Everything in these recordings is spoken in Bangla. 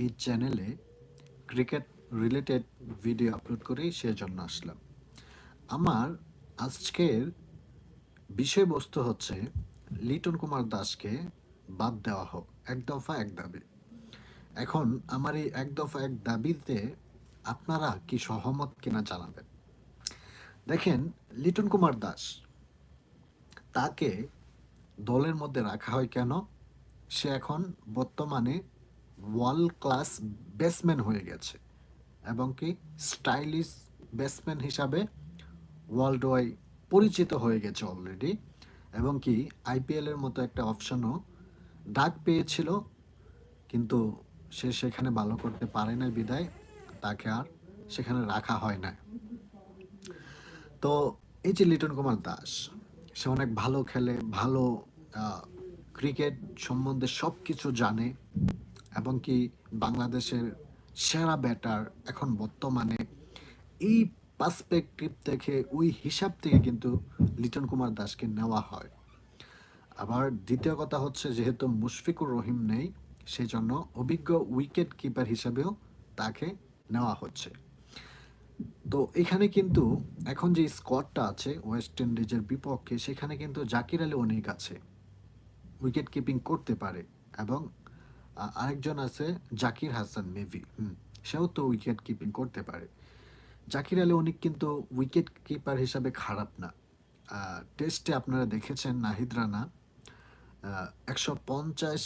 এই চ্যানেলে ক্রিকেট রিলেটেড ভিডিও আপলোড করি সেজন্য আসলাম। আমার আজকের বিষয়বস্তু হচ্ছে, লিটন কুমার দাসকে বাদ দেওয়া হোক, এক দফা এক দাবি। এখন আমার এই এক দফা এক দাবিতে আপনারা কি সহমত কিনা জানাবেন। দেখেন, লিটন কুমার দাস, তাকে দলের মধ্যে রাখা হয় কেন? সে এখন বর্তমানে ওয়ার্ল্ড ক্লাস ব্যাটসম্যান হয়ে গেছে এবং কি স্টাইলিশ ব্যাটসম্যান হিসাবে ওয়ার্ল্ড ওয়াই পরিচিত হয়ে গেছে অলরেডি এবং কি আইপিএলের মতো একটা অপশনও ডাক পেয়েছিল, কিন্তু সে সেখানে ভালো করতে পারে না বিদায়, তাকে আর সেখানে রাখা হয় না তো এই যে লিটন কুমার দাস, সে অনেক ভালো খেলে, ভালো ক্রিকেট সম্বন্ধে সব কিছু জানে। এবং কি বাংলাদেশের সেরা ব্যাটার এখন বর্তমানে এই পার্সপেক্টিভ থেকে, ওই হিসাব থেকে কিন্তু লিটন কুমার দাসকে নেওয়া হয়। আবার দ্বিতীয় কথা হচ্ছে যেহেতু মুশফিকুর রহিম নেই সেই জন্য অভিজ্ঞ উইকেট কিপার হিসাবেও তাকে নেওয়া হচ্ছে। তো এখানে কিন্তু এখন যে স্কোয়াডটা আছে ওয়েস্ট ইন্ডিজের বিপক্ষে, সেখানে কিন্তু জাকির আলী অনেক আছে। উইকেট কিপিং করতে পারে এবং আরেকজন আছে, জাকির হাসান মেভি হুম, সেও তো উইকেট কিপিং করতে পারে। জাকির আলী অনেক কিন্তু উইকেট কিপার হিসাবে খারাপ না। টেস্টে আপনারা দেখেছেন নাহিদ রানা একশো পঞ্চাশ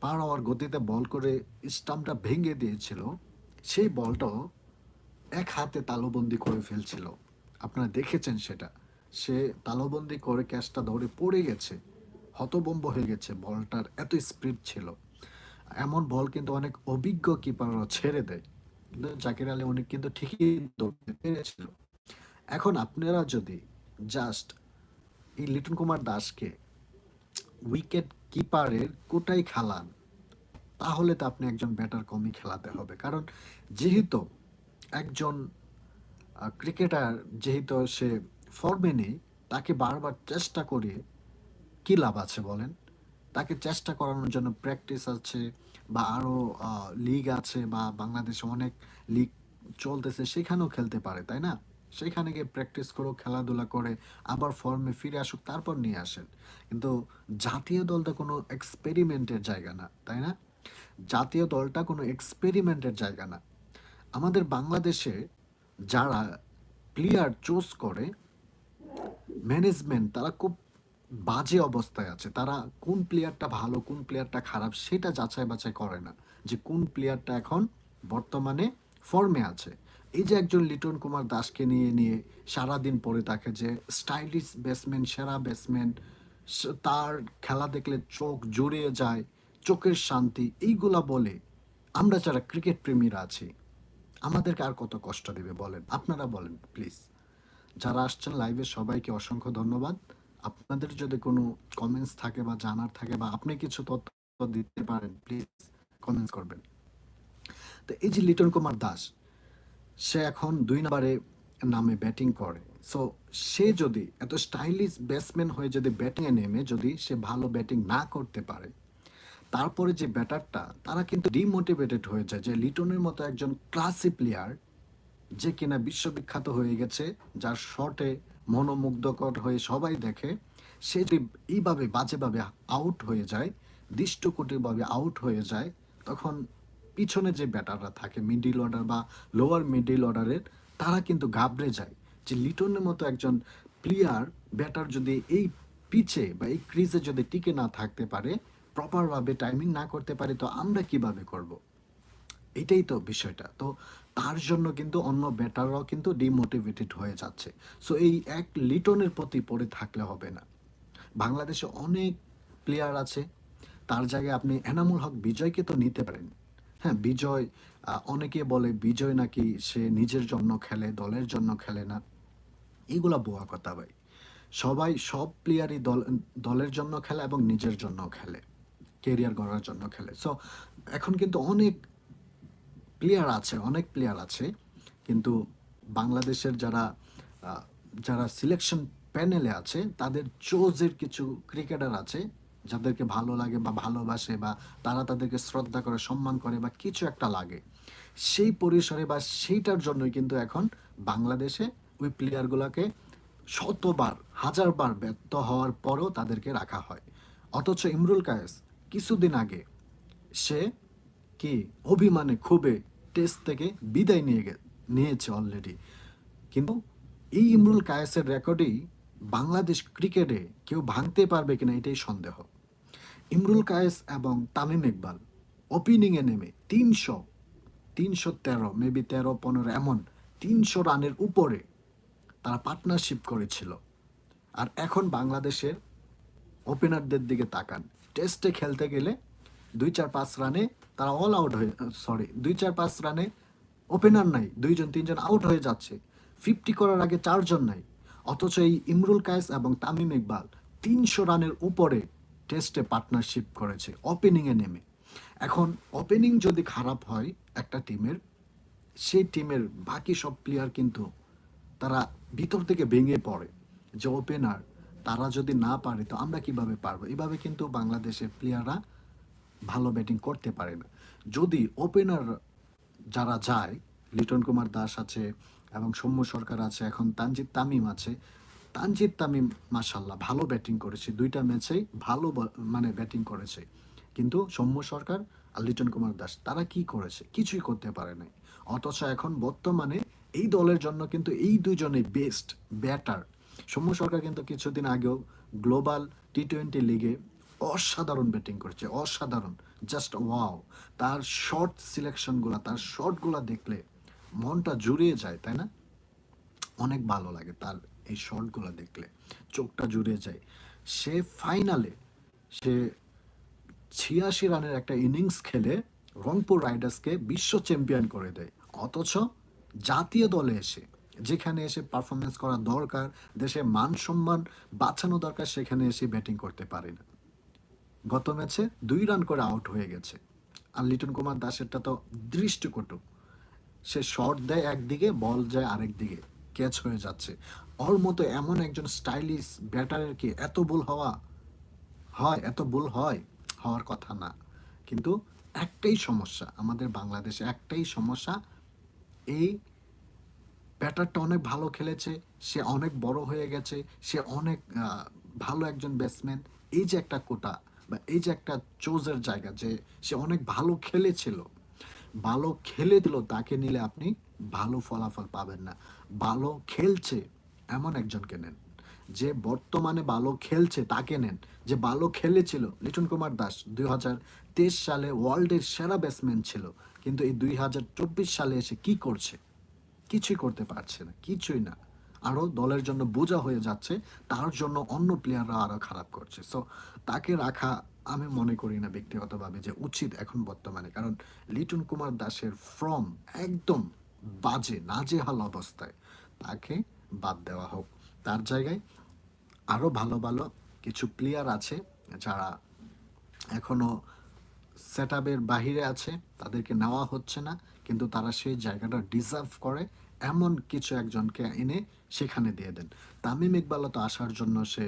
পার হওয়ার গতিতে বল করে স্টাম্পটা ভেঙে দিয়েছিল। সেই বলটাও এক হাতে তালুবন্দি করে ফেলছিল। আপনারা দেখেছেন সেটা। সে তালুবন্দি করে ক্যাচটা দৌড়ে পড়ে গেছে হতবম্ব হয়ে গেছে। বলটার এত স্পিড ছিল। এমন বল কিন্তু অনেক অভিজ্ঞ কিপাররা ছেড়ে দেয়। কিন্তু জাকির আলী অনেক কিন্তু ঠিকই দৌড়তে পেরেছিল। এখন আপনারা যদি জাস্ট এই লিটন কুমার দাসকে উইকেট কিপারের কোটাই খেলান, তাহলে তো আপনি একজন ব্যাটার কমই খেলাতে হবে। কারণ যেহেতু একজন ক্রিকেটার যেহেতু সে ফর্মে নেই, তাকে বারবার চেষ্টা করিয়ে কী লাভ আছে বলেন? তাকে চেষ্টা করানোর জন্য প্র্যাকটিস আছে বা আরও লিগ আছে বা বাংলাদেশে অনেক লিগ চলতেছে, সেখানেও খেলতে পারে, তাই না? সেখানে গিয়ে প্র্যাকটিস করো খেলাধুলা করে, আবার ফর্মে ফিরে আসুক, তারপর নিয়ে আসেন। কিন্তু জাতীয় দলটা কোনো এক্সপেরিমেন্টের জায়গা না, তাই না? জাতীয় দলটা কোনো এক্সপেরিমেন্টের জায়গা না। আমাদের বাংলাদেশে যারা প্লেয়ার চুজ করে ম্যানেজমেন্ট তারা খুব বাজে অবস্থায় আছে। তারা কোন প্লেয়ারটা ভালো, কোন প্লেয়ারটা খারাপ সেটা যাচাই বাছাই করে না। যে কোন প্লেয়ারটা এখন বর্তমানে ফর্মে আছে। এই যে একজন লিটন কুমার দাসকে নিয়ে নিয়ে সারাদিন পরে তাকে যে স্টাইলিশ ব্যাটসম্যান সেরা ব্যাটসম্যান তার খেলা দেখলে চোখ জড়িয়ে যায়, চোখের শান্তি, এইগুলা বলে আমরা যারা ক্রিকেট প্রেমীরা আছি, আমাদেরকে আর কত কষ্ট দেবে বলেন? আপনারা বলেন প্লিজ যারা আসছেন লাইভে সবাইকে অসংখ্য ধন্যবাদ। আপনাদের যদি কোনো কমেন্টস থাকে বা জানার থাকে বা আপনি কিছু তথ্য দিতে পারেন প্লিজ কমেন্টস করবেন। তো এই যে লিটন কুমার দাস, সে এখন দুই নম্বরে নামে ব্যাটিং করে। সো সে যদি এত স্টাইলিশ ব্যাটসম্যান হয়ে যদি ব্যাটিংয়ে নেমে, যদি সে ভালো ব্যাটিং না করতে পারে, তারপরে যে ব্যাটারটা, তারা কিন্তু ডিমোটিভেটেড হয়ে যায় যে লিটনের মতো একজন ক্লাসি প্লেয়ার যে কিনা বিশ্ববিখ্যাত হয়ে গেছে, যার শটে মনোমুগ্ধকর হয়ে সবাই দেখে, সে যদি এইভাবে বাজেভাবে আউট হয়ে যায়, দৃষ্টকুটিভাবে আউট হয়ে যায়, তখন পিছনে যে ব্যাটাররা থাকে মিডিল অর্ডার বা লোয়ার মিডিল অর্ডারের তারা কিন্তু ঘাবড়ে যায়। যে লিটনের মতো একজন প্লেয়ার ব্যাটার যদি এই পিচে বা এই ক্রিজে যদি টিকে না থাকতে পারে প্রপারভাবে টাইমিং না করতে পারে, তো আমরা কীভাবে করব? এটাই তো বিষয়টা। তো তার জন্য কিন্তু অন্য ব্যাটাররাও কিন্তু ডিমোটিভেটেড হয়ে যাচ্ছে। সো এই এক লিটনের প্রতি পড়ে থাকলে হবে না। বাংলাদেশে অনেক প্লেয়ার আছে, তার জায়গায় আপনি এনামুল হক বিজয়কে তো নিতে পারেন। হ্যাঁ বিজয় অনেকে বলে বিজয় নাকি সে নিজের জন্য খেলে, দলের জন্য খেলে না। এগুলা বোয়া কথা ভাই। সবাই সব প্লেয়ারই দল, দলের জন্য খেলে এবং নিজের জন্য খেলে কেরিয়ার গড়ার জন্য খেলে। সো এখন কিন্তু অনেক প্লেয়ার আছে, অনেক প্লেয়ার আছে, কিন্তু বাংলাদেশের যারা যারা সিলেকশন প্যানেলে আছে, তাদের চোজের কিছু ক্রিকেটার আছে, যাদেরকে ভালো লাগে বা ভালোবাসে বা তারা তাদেরকে শ্রদ্ধা করে, সম্মান করে বা কিছু একটা লাগে। সেই পরিসরে বা সেইটার জন্যই কিন্তু এখন বাংলাদেশে ওই প্লেয়ারগুলোকে শতবার, হাজারবার ব্যর্থ হওয়ার পরও তাদেরকে রাখা হয়। অথচ ইমরুল কায়েস কিছুদিন আগে সে কি অভিমানে খুবই টেস্ট থেকে বিদায় নিয়ে নিয়েছে অলরেডি কিন্তু এই ইমরুল কায়েসের রেকর্ডেই বাংলাদেশ ক্রিকেটে কেউ ভাঙতে পারবে কিনা এটাই সন্দেহ। ইমরুল কায়েস এবং তামিম ইকবাল ওপেনিংয়ে নেমে তিনশো তিনশো তেরো মেবি তেরো, পনেরো, এমন তিনশো রানের উপরে তারা পার্টনারশিপ করেছিল। আর এখন বাংলাদেশের ওপেনারদের দিকে তাকান। টেস্টে খেলতে গেলে দুই চার পাঁচ রানে তারা অল আউট হয়ে সরি দুই চার পাঁচ রানে ওপেনার নাই। দুইজন, তিনজন আউট হয়ে যাচ্ছে। ফিফটি করার আগে চারজন নাই। অথচ এই ইমরুল কায়েস এবং তামিম ইকবাল তিনশো রানের উপরে টেস্টে পার্টনারশিপ করেছে ওপেনিংয়ে নেমে। এখন ওপেনিং যদি খারাপ হয় একটা টিমের সেই টিমের বাকি সব প্লেয়ার কিন্তু তারা ভিতর থেকে ভেঙে পড়ে। যে ওপেনার তারা যদি না পারে তো আমরা কীভাবে পারব? এভাবে কিন্তু বাংলাদেশের প্লেয়াররা ভালো ব্যাটিং করতে পারে না যদি ওপেনার যারা যায়, লিটন কুমার দাস আছে এবং সৌম্য সরকার আছে, এখন তানজিদ তামিম আছে। তানজিদ তামিম মাসাল্লাহ ভালো ব্যাটিং করেছে। দুইটা ম্যাচেই ভালো মানে ব্যাটিং করেছে। কিন্তু সৌম্য সরকার আর লিটন কুমার দাস, তারা কি করেছে? কিছুই করতে পারে নাই। অথচ এখন বর্তমানে এই দলের জন্য কিন্তু এই দুজনেই বেস্ট ব্যাটার সৌম্য সরকার কিন্তু কিছুদিন আগেও গ্লোবাল টি টোয়েন্টি লিগে অসাধারণ ব্যাটিং করেছে, অসাধারণ জাস্ট ওয়াও তার শর্ট সিলেকশনগুলো তার শর্টগুলো দেখলে মনটা জুড়িয়ে যায়, তাই না? অনেক ভালো লাগে তার এই শর্টগুলো দেখলে, চোখটা জুড়িয়ে যায়। সে ফাইনালে সে ছিয়াশি রানের একটা ইনিংস খেলে রংপুর রাইডার্সকে বিশ্ব চ্যাম্পিয়ন করে দেয়। অথচ জাতীয় দলে এসে, যেখানে এসে পারফরমেন্স করা দরকার, দেশে মান সম্মান বাঁচানো দরকার, সেখানে এসে ব্যাটিং করতে পারে না। গত ম্যাচে দুই রান করে আউট হয়ে গেছে। আর লিটন কুমার দাসেরটা তো দৃষ্টিকটু। সে শর্ট দেয় একদিকে, বল যায় আরেক দিকে, ক্যাচ হয়ে যাচ্ছে। ওর মতো এমন একজন স্টাইলিশ ব্যাটারের কি এত ভুল হওয়া? হয়, এত ভুল হয়? হওয়ার কথা না। কিন্তু একটাই সমস্যা আমাদের বাংলাদেশে, একটাই সমস্যা, এই ব্যাটারটা অনেক ভালো খেলেছে, সে অনেক বড় হয়ে গেছে, সে অনেক ভালো একজন ব্যাটসম্যান এই যে একটা কোটা বা এই যে একটা চোজের জায়গা যে সে অনেক ভালো খেলেছিল, ভালো খেলে দিল তাকে নিলে আপনি ভালো ফলাফল পাবেন না। ভালো খেলছে এমন একজনকে নেন, যে বর্তমানে ভালো খেলছে তাকে নেন, যে ভালো খেলেছিল। লিটন কুমার দাস দুই হাজার তেইশ সালে ওয়ার্ল্ডের সেরা ব্যাটসম্যান ছিল, কিন্তু এই দুই হাজার চব্বিশ সালে এসে কি করছে? কিছুই করতে পারছে না, কিছুই না। আরও দলের জন্য বোঝা হয়ে যাচ্ছে, তার জন্য অন্য প্লেয়াররা আরও খারাপ করছে। সো তাকে রাখা আমি মনে করি না ব্যক্তিগতভাবে যে উচিত এখন বর্তমানে। কারণ লিটন কুমার দাসের ফর্ম একদম বাজে, নাজেহাল অবস্থায়। তাকে বাদ দেওয়া হোক। তার জায়গায় আরও ভালো ভালো কিছু প্লেয়ার আছে যারা এখনও সেট বাহিরে আছে, তাদেরকে নেওয়া হচ্ছে না, কিন্তু তারা সেই জায়গাটা ডিজার্ভ করে। এমন কিছু একজনকে এনে সেখানে দিয়ে দেন। তামিম ইকবাল তো আসার জন্য সে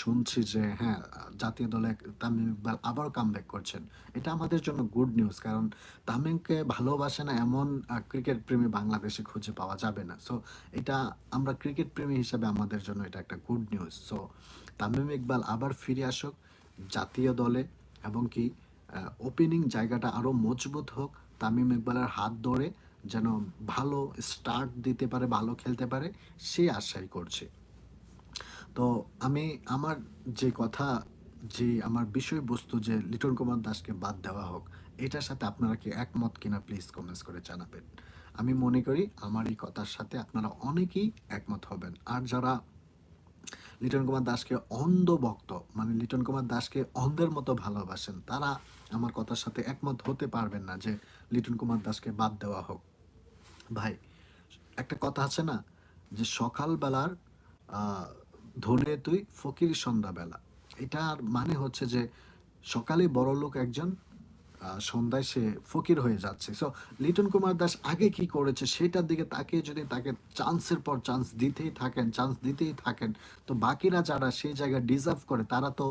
শুনছি যে হ্যাঁ জাতীয় দলে তামিম ইকবাল আবার কামব্যাক করছেন। এটা আমাদের জন্য গুড নিউজ কারণ তামিমকে ভালোবাসে না এমন ক্রিকেট প্রেমী বাংলাদেশে খুঁজে পাওয়া যাবে না। সো এটা আমরা ক্রিকেট প্রেমী হিসাবে আমাদের জন্য এটা একটা good news so Tamim Iqbal আবার ফিরে আসুক জাতীয় দলে এবং কি ওপেনিং জায়গাটা আরও মজবুত হোক। তামিম ইকবালের হাত ধরে যেন ভালো স্টার্ট দিতে পারে, ভালো খেলতে পারে সেই আশাই করছে। তো আমি আমার যে কথা, যে আমার বিষয়বস্তু যে লিটন কুমার দাসকে বাদ দেওয়া হোক, এটার সাথে আপনারা কি একমত কিনা প্লিজ কমেন্টস করে জানাবেন। আমি মনে করি আমার এই কথার সাথে আপনারা অনেকেই একমত হবেন। আর যারা লিটন কুমার দাসকে অন্ধ ভক্ত মানে লিটন কুমার দাসকে অন্ধের মতো ভালোবাসেন, তারা আমার কথার সাথে একমত হতে পারবেন না যে লিটন কুমার দাসকে বাদ দেওয়া হোক। ভাই, একটা কথা আছে না, যে সকালবেলার ধনে তুই ফকির সন্ধ্যাবেলা। এটার মানে হচ্ছে যে সকালে বড় লোক একজন সন্ধ্যায় সে ফকির হয়ে যাচ্ছে। সো লিটন কুমার দাস আগে কি করেছে সেটার দিকে তাকে যদি তাকে চান্সের পর চান্স দিতেই থাকেন, চান্স দিতেই থাকেন, তো বাকিরা যারা সেই জায়গায় ডিজার্ভ করে, তারা তো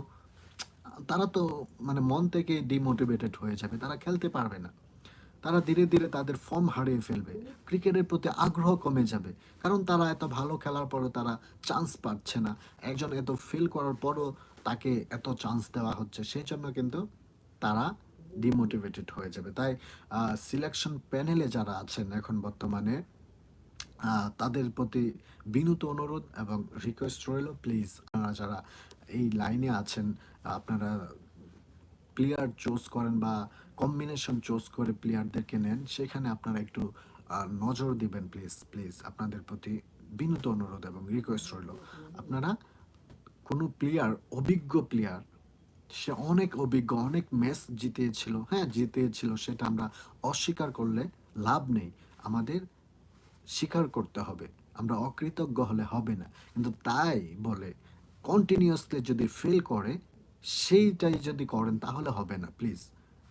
তারা তো মানে মন থেকে ডিমোটিভেটেড হয়ে যাবে, তারা খেলতে পারবে না। তারা ধীরে ধীরে তাদের ফর্ম হারিয়ে ফেলবে। ক্রিকেটের প্রতি আগ্রহ কমে যাবে। কারণ তারা এত ভালো খেলার পরও তারা চান্স পাচ্ছে না। একজন এত ফিল করার পরও তাকে এত চান্স দেওয়া হচ্ছে। সেই জন্য কিন্তু তারা ডিমোটিভেটেড হয়ে যাবে। তাই সিলেকশন প্যানেলে যারা আছেন এখন বর্তমানে তাদের প্রতি বিনীত অনুরোধ এবং রিকোয়েস্ট রইল। প্লিজ আপনারা যারা এই লাইনে আছেন, আপনারা প্লেয়ার চুজ করেন বা কম্বিনেশন চুজ করে প্লেয়ারদেরকে নেন, সেখানে আপনারা একটু নজর দিবেন প্লিজ প্লিজ আপনাদের প্রতি বিনীত অনুরোধ এবং রিকোয়েস্ট রইল। আপনারা কোনো প্লেয়ার অভিজ্ঞ প্লেয়ার সে অনেক অভিজ্ঞ, অনেক ম্যাচ জিতিয়েছিল হ্যাঁ জিতিয়েছিল সেটা আমরা অস্বীকার করলে লাভ নেই। আমাদের স্বীকার করতে হবে, আমরা অকৃতজ্ঞ হলে হবে না। কিন্তু তাই বলে কন্টিনিউয়াসলি যদি ফেল করে সেইটাই যদি করেন, তাহলে হবে না প্লিজ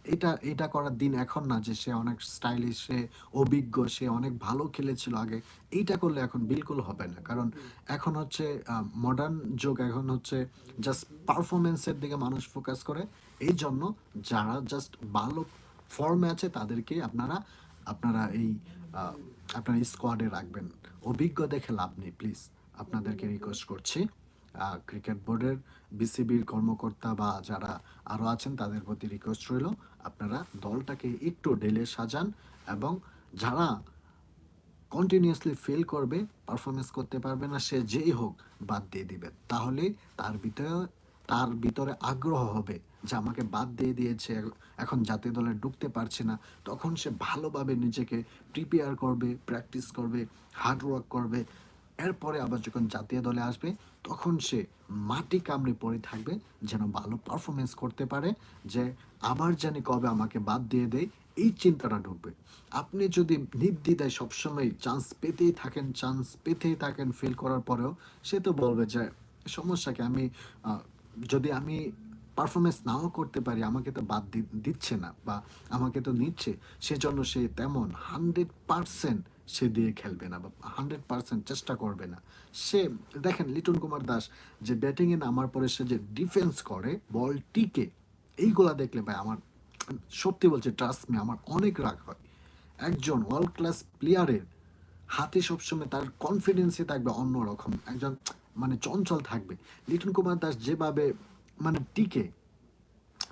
এটা এটা করার দিন এখন না, যে সে অনেক স্টাইলিশ সে অভিজ্ঞ, সে অনেক ভালো খেলেছিল আগে, এইটা করলে এখন বিলকুল হবে না। কারণ এখন হচ্ছে মডার্ন যুগ এখন হচ্ছে জাস্ট পারফরমেন্সের দিকে মানুষ ফোকাস করে। এই জন্য যারা জাস্ট ভালো ফর্মে আছে, তাদেরকে আপনারা আপনারা এই আপনার স্কোয়াডে রাখবেন। অভিজ্ঞ দেখে লাভ নেই প্লিজ আপনাদেরকে রিকোয়েস্ট করছি। ক্রিকেট বোর্ডের বিসিবির কর্মকর্তা বা যারা আরও আছেন, তাদের প্রতি রিকোয়েস্ট রইল, আপনারা দলটাকে একটু ঢেলে সাজান এবং যারা কন্টিনিউসলি ফেল করবে পারফরমেন্স করতে পারবে না, সে যেই হোক বাদ দিয়ে দিবে তাহলে তার ভিতরে তার ভিতরে আগ্রহ হবে যে আমাকে বাদ দিয়ে দিয়েছে, এখন জাতীয় দলে ঢুকতে পারছে না। তখন সে ভালোভাবে নিজেকে প্রিপেয়ার করবে প্র্যাকটিস করবে হার্ড ওয়ার্ক করবে। এরপরে আবার যখন জাতীয় দলে আসবে তখন সে মাটি কামড়ে পড়ে থাকবে, যেন ভালো পারফরমেন্স করতে পারে, যে আবার জানি কবে আমাকে বাদ দিয়ে দেয়, এই চিন্তাটা ঢুকবে। আপনি যদি নির্দ্বিধায় সবসময় চান্স পেতেই থাকেন চান্স পেতেই থাকেন ফিল করার পরেও, সে তো বলবে যে সমস্যাকে আমি যদি আমি পারফরমেন্স নাও করতে পারি, আমাকে তো বাদ দিচ্ছে না বা আমাকে তো নিচ্ছে। সেজন্য সে তেমন হান্ড্রেড পারসেন্ট সে দিয়ে খেলবে না বা হান্ড্রেড পার্সেন্ট চেষ্টা করবে না। সে, দেখেন লিটন কুমার দাস যে ব্যাটিংয়ে নামার পরে সে যে ডিফেন্স করে বল টিকে, এইগুলা দেখলে ভাই আমার, সত্যি বলছে ট্রাস্ট মি আমার অনেক রাগ হয়। একজন ওয়ার্ল্ড ক্লাস প্লেয়ারের হাতে সবসময় তার কনফিডেন্সে থাকবে অন্যরকম, একজন মানে চঞ্চল থাকবে। লিটন কুমার দাস যেভাবে মানে টিকে,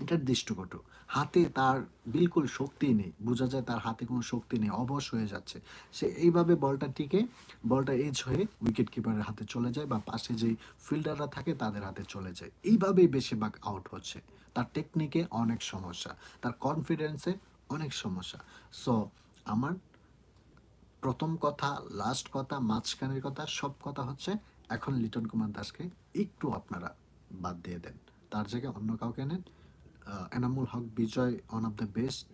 এটার দৃষ্টিকটু। হাতে তার বিলকুল শক্তি নেই। বোঝা যায় তার হাতে কোনো শক্তি নেই, অবশ হয়ে যাচ্ছে। সে এইভাবে বলটা টিকে, বলটা এজ হয়ে উইকেট কিপারের হাতে চলে যায় বা পাশে যেই ফিল্ডাররা থাকে তাদের হাতে চলে যায়। এইভাবেই বেশিরভাগ আউট হচ্ছে। তার টেকনিকে অনেক সমস্যা, তার কনফিডেন্সে অনেক সমস্যা। সো আমার প্রথম কথা লাস্ট কথা, মাঝখানের কথা, সব কথা হচ্ছে, এখন লিটন কুমার দাসকে একটু আপনারা বাদ দিয়ে দেন। তার জায়গায় অন্য কাউকে নেন। Enamul Haque Bijoy one of the best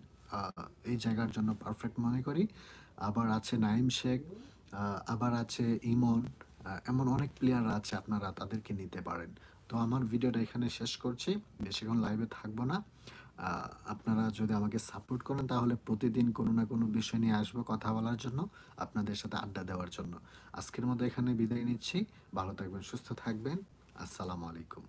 এই জায়গার জন্য পারফেক্ট মনে করি। আবার আছে নাইম শেখ আবার আছে ইমন এমন অনেক প্লেয়ার আছে আপনারা তাদেরকে নিতে পারেন। তো আমার ভিডিওটা এখানে শেষ করছি, বেশিক্ষণ লাইভে থাকব না। আপনারা যদি আমাকে সাপোর্ট করেন, তাহলে প্রতিদিন কোনো না কোনো বিষয় নিয়ে আসব কথা বলার জন্য, আপনাদের সাথে আড্ডা দেওয়ার জন্য। আজকের মতো এখানে বিদায় নিচ্ছি। ভালো থাকবেন, সুস্থ থাকবেন। আসসালামু আলাইকুম।